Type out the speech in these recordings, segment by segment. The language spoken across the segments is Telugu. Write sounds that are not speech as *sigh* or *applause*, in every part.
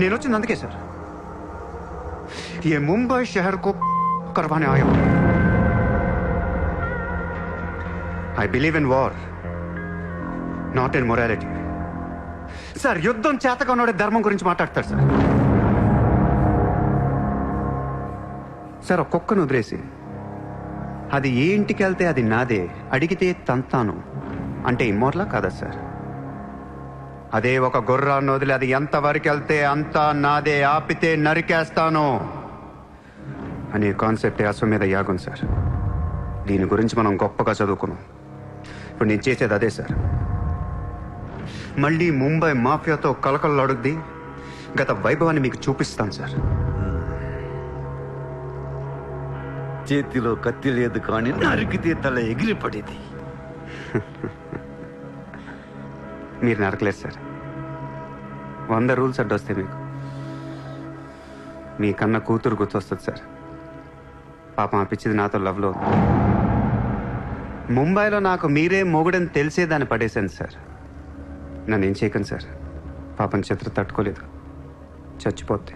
నేను వచ్చింది అందుకే సార్ ये मुंबई शहर को करवाने आया हूं I believe in war not in morality sir యుద్ధం చేతగా ఉన్నాడే ధర్మం గురించి మాట్లాడతారు సార్ సార్ ఒక కుక్కను వదిలేసి అది ఏ ఇంటికి వెళ్తే అది నాదే అడిగితే తంతాను అంటే ఇమ్మోర్లా కాదా సార్ అదే ఒక గుర్రాన్ని వదిలి అది ఎంతవరకు వెళ్తే అంతా నాదే ఆపితే నరికేస్తాను అనే కాన్సెప్ట్ అశ్వ మీద యాగం సార్. దీని గురించి మనం గొప్పగా చదువుకున్నాం. ఇప్పుడు నేను చేసేది అదే సార్. మళ్ళీ ముంబై మాఫియాతో కలకలలాడుద్ది గత వైభవాన్ని మీకు చూపిస్తాను సార్. చేతిలో కత్తి లేదు కానీ నరికితే తల ఎగిరిపడేది. *laughs* మీరు నరకలేదు సార్. వంద రూల్స్ అడ్డొస్తాయి మీకు. మీ కన్న కూతురు గుర్తొస్తుంది సార్. పాపం ఆ పిచ్చిది నాతో లవ్లో ముంబైలో నాకు మీరే మొగుడని తెలిసే దాన్ని పడేశాను సార్. నన్ను ఏం చేయకండి సార్. పాపం చిత్ర తట్టుకోలేదు. చచ్చిపోతే.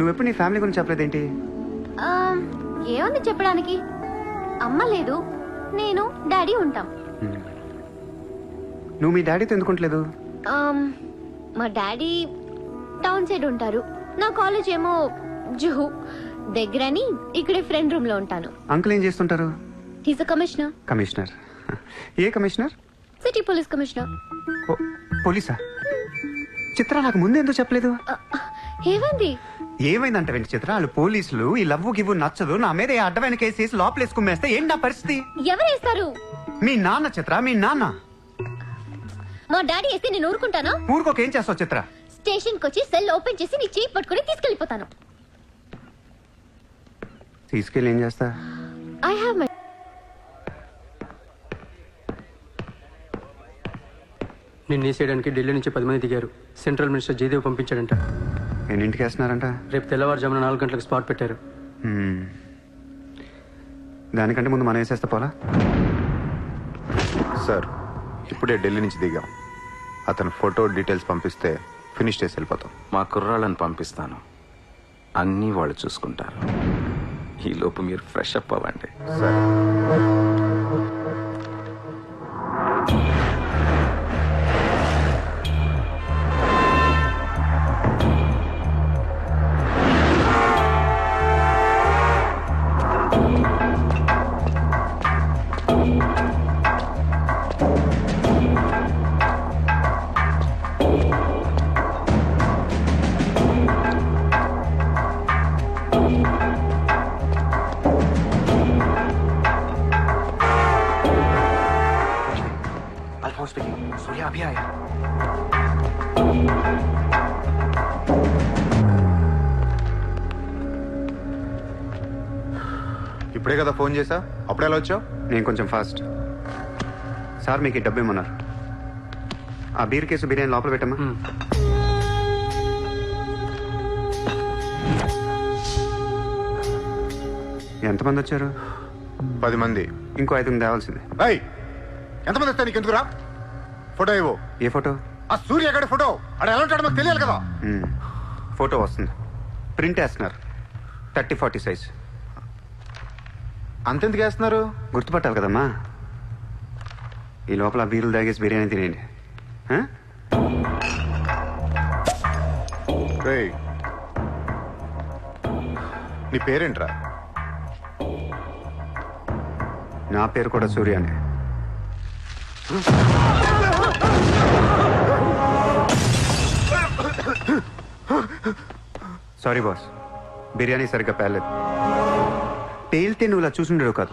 నువ్వెప్పుడు నీ ఫ్యామిలీ గురించి చెప్పలేదేంటి? ఆ, ఏముంది చెప్పడానికి? అమ్మ లేదు నేను డాడీ ఉంటాం. నువ్వు మీ డాడీతో ఎందుకుంటలేదు మా డాడీ టౌన్ సైడ్ ఉంటారు. నా కాలేజ్ ఏమో జుహు. దగ్గరని ఇక్కడే ఫ్రెండ్ రూమ్లో ఉంటాను. అంకుల్ ఏం చేస్తుంటారు? Is commissioner commissioner. A commissioner? City police commissioner పోలీసా? చిత్ర నాకు ముందు ఎందుకు చెప్పలేదు? ఏమైంది? ఏమైందంట వెంట చిత్ర? వాళ్ళు పోలీసులు ఈ లవ్వు గివ్వు నచ్చదు. నా మీద ఏ అడ్డమైన కేసు వేసి లోపలేసి కుమ్మేస్తే ఏంటి నా పరిస్థితి? ఎవరేస్తారు? మీ నాన్న చిత్ర మీ నాన్న. మా డాడీ వేస్తే నేను ఊరుకుంటానా? ఊరికొక ఏం చేస్తావు చిత్ర? స్టేషన్కి వచ్చి సెల్ ఓపెన్ చేసి నీ చేయి పట్టుకుని తీసుకెళ్ళిపోతాను తీసుకెళ్ళి ఏం చేస్తా? ఐ హావ్ మై నిన్ను వేసేయడానికి ఢిల్లీ నుంచి పది మంది దిగారు. సెంట్రల్ మినిస్టర్ జయదేవ్ పంపించాడంట. ఎన్నింటికి వేస్తున్నారంట? రేపు తెల్లవారుజామున నాలుగు గంటలకు స్పాట్ పెట్టారు. దానికంటే ముందు మనం వేసేస్తా పోలా? సార్ ఇప్పుడే ఢిల్లీ నుంచి దిగాం. అతను ఫోటో డీటెయిల్స్ పంపిస్తే ఫినిష్ చేసి వెళ్ళిపోతాం. మా కుర్రాళ్ళని పంపిస్తాను. అన్నీ వాళ్ళు చూసుకుంటారు. ఈ లోపు మీరు ఫ్రెష్ అప్ అవ్వండి. సార్. अभी आया ఇప్పుడే కదా ఫోన్ చేసా అప్పుడే ఎలా వచ్చావు నేను కొంచెం ఫాస్ట్ సార్ మీకు ఈ డబ్బు ఇమ్మన్నారు ఆ బీర్ కేసు బిర్యానీ లోపల పెట్టమ్మా హ్మ్. ఎంతమంది వచ్చారు పది మంది ఇంకో ఐదుగురు తేవాల్సిందే ఏయ్ ఎంతమంది వస్తా నీకు ఎందుకురా ఫోటో ఇవ్వు. ఏ ఫోటో? ఆ సూర్య గడి ఫోటో? అక్కడ ఎలా ఉంటాడో మాకు తెలియాలి కదా. మ్మ్. ఫోటో వస్తుంది. ప్రింట్ వేస్తున్నారు. Thirty forty size. అంతెందుకు వేస్తున్నారు? గుర్తుపట్టాలి కదమ్మా. ఈ లోపల ఆ బీరులు తాగేసి బిర్యానీ తినేయండి. ఆ? రేయ్. నీ పేరేంట్రా? నా పేరు కూడా సూర్యానే. Sorry boss. బిర్యానీ సరిగ్గా పేర్లేదు పేలితే నువ్వు ఇలా చూసుండేవు కాదు.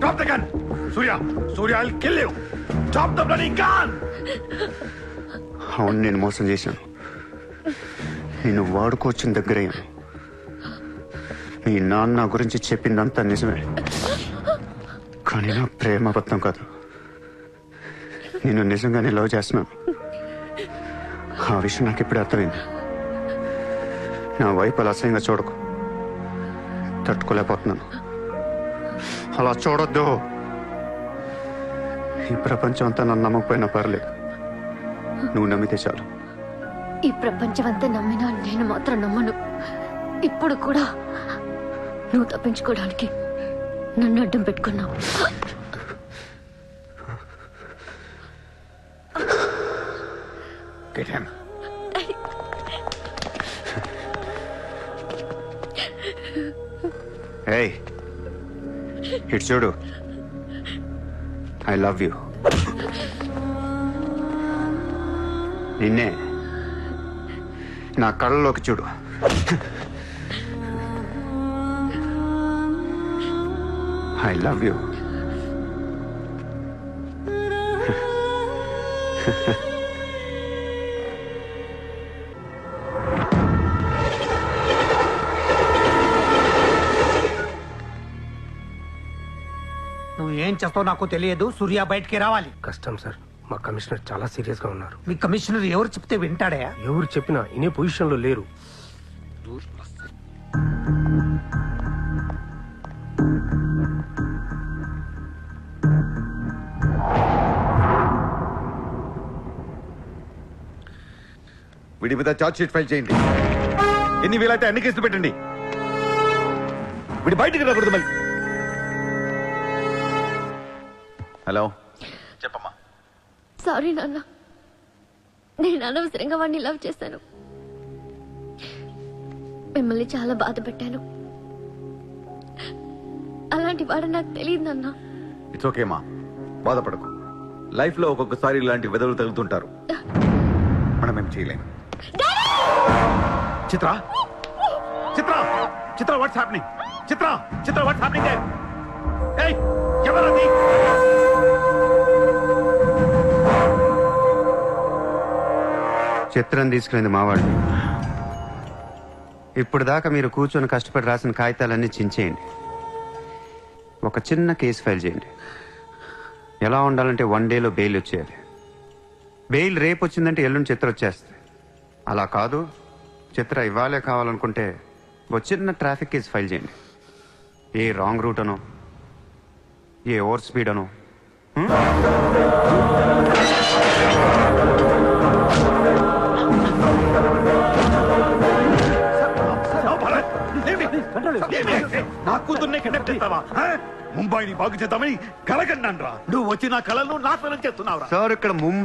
Drop the gun! Surya! Surya, I'll kill you! Drop the bloody gun! అవును నేను మోసం చేశాను నేను వాడుకోవచ్చిన దగ్గరయ్యాను మీ నాన్న నా గురించి చెప్పిందంతా నిజమే కానీ నా ప్రేమ అబద్ధం కాదు నేను నిజంగానే లవ్ చేస్తున్నాను ఆ విషయం నాకు ఇప్పుడు అర్థమైంది నా వైపు అలా అసహ్యంగా చూడకు తట్టుకోలేకపోతున్నాను అలా చూడొద్దు. ఈ ప్రపంచం అంతా నన్ను నమ్మకపోయినా పర్లేదు. నువ్వు నమ్మితే చాలు. ఈ ప్రపంచం అంతా నమ్మినా నేను మాత్రం నమ్మను. ఇప్పుడు కూడా నువ్వు తప్పించుకోవడానికి నన్ను అడ్డం పెట్టుకున్నావు. ఏయ్ ఇటు చూడు. ఐ లవ్ యూ నిన్నే నా కళ్ళలోకి చూడు. ఐ లవ్ యూ చేస్తావు నాకు తెలియదు. సూర్య బయటికి రావాలి. కష్టం సార్. మా కమిషనర్ చాలా సీరియస్గా ఉన్నారు. మీ కమిషనర్ ఎవరు చెప్తే వింటాడా? ఎవరు చెప్పినా ఇనే పొజిషన్లో లేరు. వీడి మీద చార్జ్ షీట్ ఫైల్ చేయండి. ఎన్ని వీలైతే అన్ని కేసులు పెట్టండి. వీడి బయటికి రాకూడదు మళ్ళీ. హలో. చెప్పమ్మా. సారీ నాన్న. నేను అనవసరంగా వాడిని లవ్ చేశాను. మిమ్మల్ని చాలా బాధ పెట్టాను. అలాంటి వాడు నాకు తెలియదు నాన్న. ఇట్స్ ఓకే మా బాధపడకు. లైఫ్లో ఒక్కొక్కసారి ఇలాంటి వెదవులు తగులుతుంటారు. మనం ఏం చేయలేం. Chitra! Chitra! Chitra what's happening Chitra! Chitra what's happening ఏయ్ ఎవరది? చిత్రం తీసుకునేది మావాడు ఇప్పుడు దాకా మీరు కూర్చొని కష్టపడి రాసిన కాగితాలన్నీ చించేయండి. ఒక చిన్న కేసు ఫైల్ చేయండి. ఎలా ఉండాలంటే వన్ డేలో బెయిల్ వచ్చేయాలి. బెయిల్ రేపు వచ్చిందంటే ఎల్లుండి చిత్ర వచ్చేస్తుంది. అలా కాదు. చిత్ర ఇవ్వాలే కావాలనుకుంటే ఒక చిన్న ట్రాఫిక్ కేసు ఫైల్ చేయండి. ఏ రాంగ్ రూట్ అనో ఏ ఓవర్ స్పీడ్ అనో నా కూతుర్నే కిడ్నాప్ చేస్తావా? ముంబైని బాగు చేద్దామని కలగన్నాను రా నువ్వు వచ్చి నా కళను నాశనం చేస్తున్నావురా. సార్ ఇక్కడ ముంబై